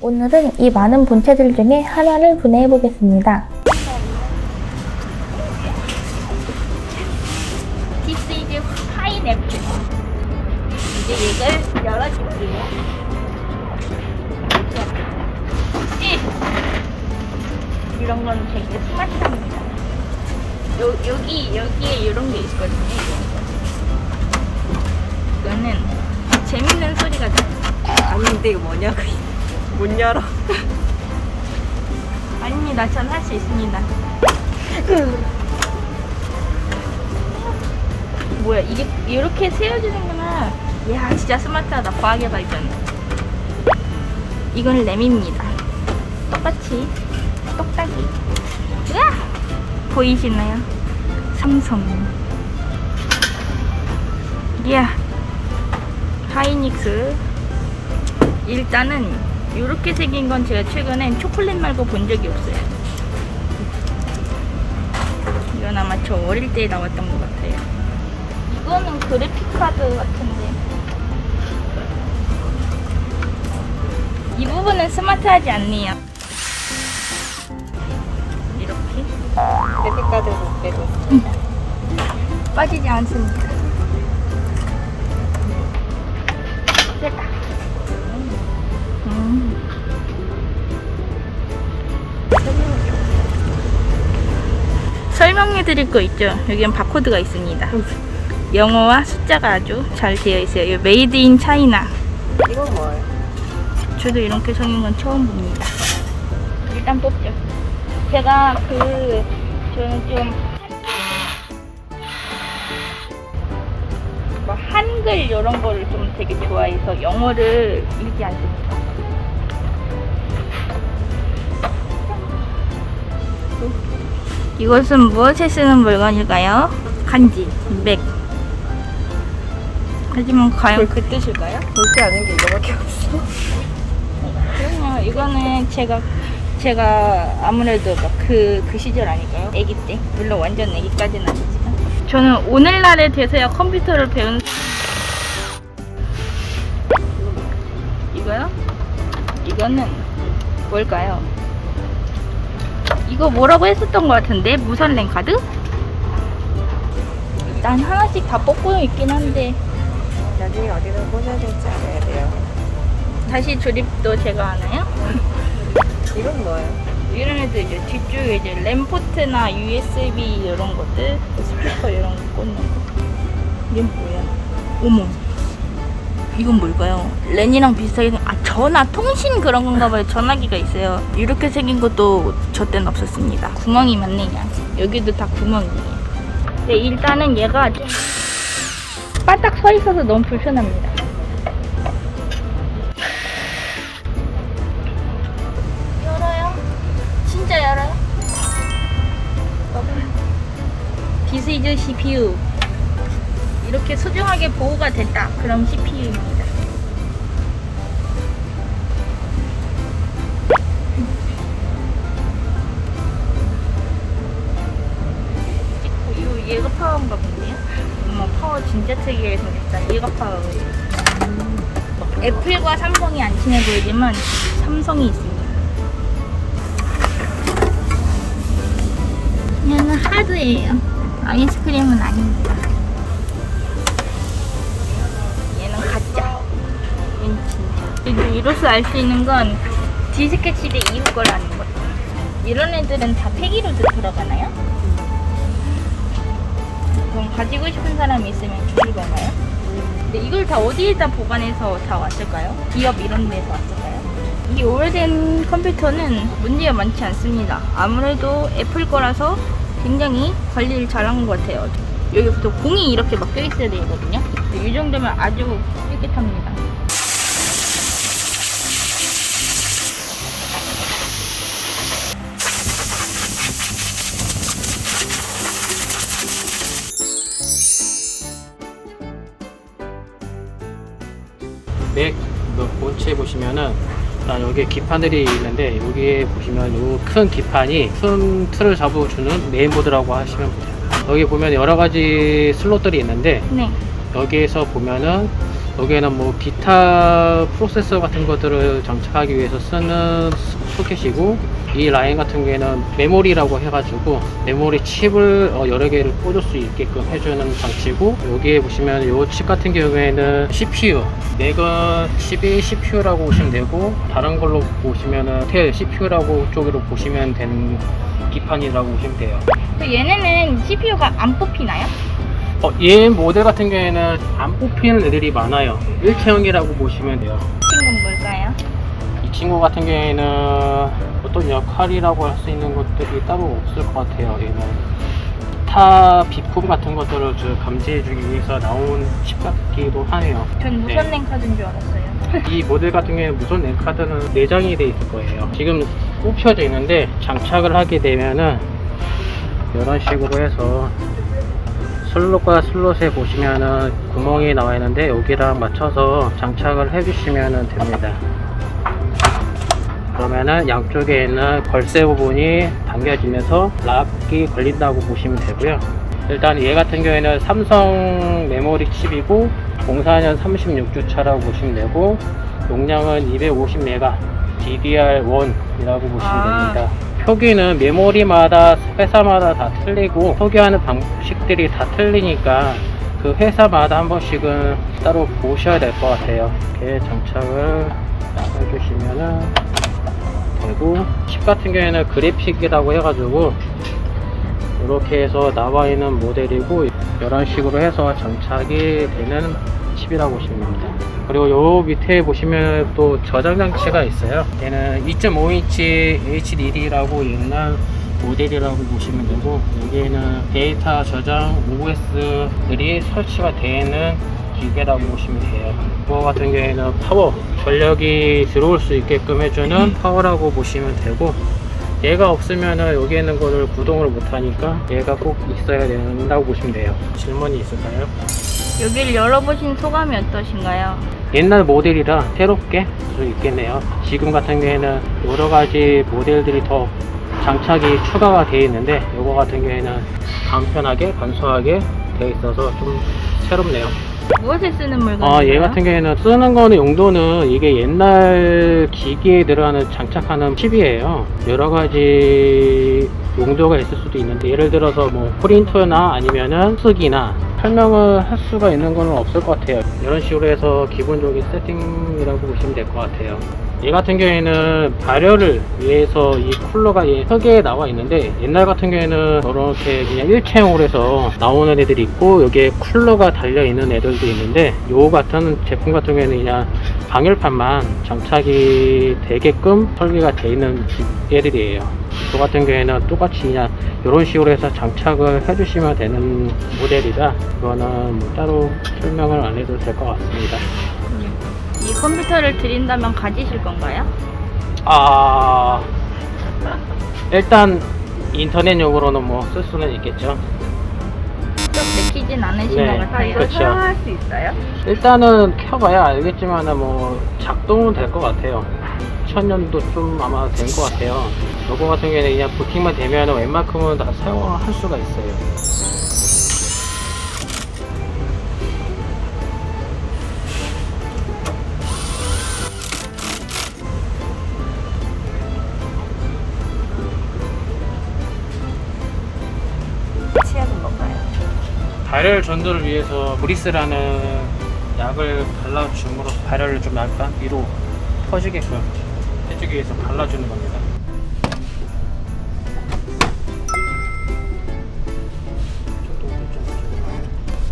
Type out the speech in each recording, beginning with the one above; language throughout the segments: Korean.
오늘은 이 많은 본체들 중에 하나를 분해해 보겠습니다. This is 파인애플. 이제 이걸 열어줄게요. 이! 이런 건 되게 스마트합니다. 요, 여기, 여기에 이런 게 있거든요. 거. 이거는 재밌는 소리가 나요. 아닌데 이거 뭐냐고 못 열어 아닙니다. 전 할 수 있습니다. 뭐야 이게 이렇게 세워지는구나. 이야 진짜 스마트하다. 과학의 발전. 이건 램입니다. 똑같이 똑딱이. 으아! 보이시나요? 삼성. 이야. 하이닉스. 일단은 이렇게 생긴 건 제가 최근엔 초콜릿 말고 본 적이 없어요. 이건 아마 저 어릴 때 나왔던 것 같아요. 이거는 그래픽 카드 같은데. 이 부분은 스마트하지 않네요. 이렇게 못 빼고 빠지지 않습니다. 설명해 드릴 거 있죠? 여기는 바코드가 있습니다. 영어와 숫자가 아주 잘 되어 있어요. 이 메이드 인 차이나. 이건 뭐예요? 저도 이렇게 생긴 건 처음 봅니다. 일단 뽑죠. 제가 그 저는 좀뭐 한글 이런 거를 좀 되게 좋아해서 영어를 읽지 않습니다. 이것은 무엇에 쓰는 물건일까요? 간지, 맥. 하지만 과연 그 뜻일까요? 볼게 아는 게 이거밖에 없어 그럼요. 이거는 제가 제가 아무래도 막그그 시절 아닐까요? 아기 때. 물론 완전 아기까지는 아니지만. 저는 오늘날에 돼서야 컴퓨터를 배운 이거요? 이거는 뭘까요? 이거 뭐라고 했었던 것 같은데 무선 랜카드? 일단 하나씩 다 뽑고 있긴 한데 나중에 어디다 꽂아야 될지 알아야 돼요 다시 조립도 제가 하나요? 이건 뭐예요? 이런 애들 이제 뒤쪽에 이제 램포트나 USB 이런 것들 스피커 이런 거 꽂는 거 이게 뭐야 어머 이건 뭘까요? 랜이랑 비슷하게 생- 아 전화 통신 그런 건가 봐요. 전화기가 있어요. 이렇게 생긴 것도 저 때는 없었습니다. 구멍이 많네요 여기도 다 구멍이에요. 네 일단은 얘가 좀 바닥 서 있어서 너무 불편합니다. 열어요? 진짜 열어요? 디스이즈 CPU 이렇게 소중하게 보호가 됐다 그럼 CPU입니다 찍고 요 얘가 파워인가 본데요? 어머 파워 진짜 특이하게 생겼다 얘가 파워예요 애플과 삼성이 안 친해 보이지만 삼성이 있습니다 얘는 하드예요. 아이스크림은 아닙니다. 이로써 알 수 있는 건 디스켓 시대 이후 거라는 거. 이런 애들은 다 폐기로도 들어가나요? 그럼 가지고 싶은 사람이 있으면 주실 건가요? 근데 이걸 다 어디에다 보관해서 다 왔을까요? 기업 이런 데서 왔을까요? 이 오래된 컴퓨터는 문제가 많지 않습니다. 아무래도 애플 거라서 굉장히 관리를 잘한 것 같아요. 여기부터 공이 이렇게 막혀 있어야 되거든요. 이 정도면 아주 깨끗합니다. 보시면은 일단 여기 기판들이 있는데 여기에 보시면 이 큰 기판이 큰 틀을 잡아주는 메인보드라고 하시면 돼요. 여기 보면 여러 가지 슬롯들이 있는데 네. 여기에서 보면은 여기에는 뭐 기타 프로세서 같은 것들을 장착하기 위해서 쓰는 소켓이고 이 라인 같은 경우에는 메모리라고 해가지고 메모리 칩을 어, 여러 개를 꽂을 수 있게끔 해주는 장치고 여기에 보시면 이 칩 같은 경우에는 CPU 맥은 칩이 CPU라고 보시면 되고 다른 걸로 보시면은 텔 CPU라고 쪽으로 보시면 되는 기판이라고 보시면 돼요. 그 얘네는 CPU가 안 뽑히나요? 어, 얘 모델 같은 경우에는 안 뽑히는 애들이 많아요. 일체형이라고 보시면 돼요. 친구는 뭘까요? 이 친구 같은 경우에는 어떤 역할이라고 할 수 있는 것들이 따로 없을 것 같아요. 얘는 타 비품 같은 것들을 저 감지해주기 위해서 나온 칩 같기도 하네요. 전 무선 네. 랜카드인 줄 알았어요. 이 모델 같은 경우에는 무선 랜카드는 내장이 돼 있을 거예요. 지금 꼽혀져 있는데 장착을 하게 되면은 이런 식으로 해서 슬롯과 슬롯에 보시면은 구멍이 나와 있는데 여기랑 맞춰서 장착을 해주시면 됩니다. 그러면은 양쪽에 있는 걸쇠 부분이 당겨지면서 락이 걸린다고 보시면 되고요. 일단 얘 같은 경우에는 삼성 메모리 칩이고 04년 36주차라고 보시면 되고 용량은 250메가 DDR1이라고 보시면 아. 됩니다. 표기는 메모리마다 회사마다 다 틀리고 표기하는 방식들이 다 틀리니까 그 회사마다 한 번씩은 따로 보셔야 될 것 같아요. 이렇게 장착을 해주시면은 되고 칩 같은 경우에는 그래픽이라고 해가지고 이렇게 해서 나와 있는 모델이고 이런 식으로 해서 장착이 되는 칩이라고 보시면 됩니다. 그리고 요 밑에 보시면 또 저장 장치가 있어요. 얘는 2.5인치 HDD라고 옛날 모델이라고 보시면 되고 여기에는 데이터 저장 OS들이 설치가 되어 있는 기계라고 보시면 돼요. 이거 같은 경우에는 파워, 전력이 들어올 수 있게끔 해주는 파워라고 보시면 되고 얘가 없으면은 여기 있는 거를 구동을 못 하니까 얘가 꼭 있어야 된다고 보시면 돼요. 질문이 있을까요? 여기를 열어보신 소감이 어떠신가요? 옛날 모델이라 새롭게 할수 있겠네요. 지금 같은 경우에는 여러 가지 모델들이 더 장착이 추가가 되어 있는데 이거 같은 경우에는 간편하게 간소하게 되어 있어서 좀 새롭네요. 무엇에 쓰는 물건인가요? 아, 얘 같은 경우에는 쓰는 거는 용도는 이게 옛날 기기에 들어가는 장착하는 칩이에요. 여러 가지 용도가 있을 수도 있는데 예를 들어서 뭐 프린터나 아니면은 쓰기나 설명을 할 수가 있는 건 없을 것 같아요. 이런 식으로 해서 기본적인 세팅이라고 보시면 될 것 같아요. 얘 같은 경우에는 발열을 위해서 이 쿨러가 얘 흙에 나와 있는데 옛날 같은 경우에는 이렇게 그냥 일체형으로 해서 나오는 애들이 있고 여기에 쿨러가 달려 있는 애들도 있는데 요 같은 제품 같은 경우에는 그냥 방열판만 장착이 되게끔 설계가 되어 있는 애들이에요. 저 같은 경우에는 똑같이 그냥 이런 식으로 해서 장착을 해주시면 되는 모델이라 그거는 뭐 따로 설명을 안 해도 될 것 같습니다. 이 컴퓨터를 드린다면 가지실 건가요? 아 일단 인터넷용으로는 뭐 쓸 수는 있겠죠. 좀 내키진 않으신 네, 것 같아요. 그렇죠. 사용할 수 있어요? 일단은 켜봐야 알겠지만은 뭐 작동은 될 것 같아요. 천년도 좀 아마 된 것 같아요. 요거 같은 경우에는 그냥 부팅만 되면 웬만큼은 다 사용할 수가 있어요. 치약은 뭔가요? 발열 전도를 위해서 브리스라는 약을 발라줌으로 발열을 좀 약간 위로 퍼지게끔 위해서 발라주는 겁니다.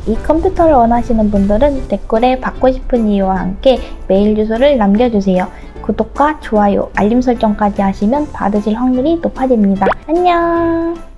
이 컴퓨터를 원하시는 분들은 댓글에 받고 싶은 이유와 함께 메일 주소를 남겨주세요. 구독과 좋아요, 알림 설정까지 하시면 받으실 확률이 높아집니다. 안녕!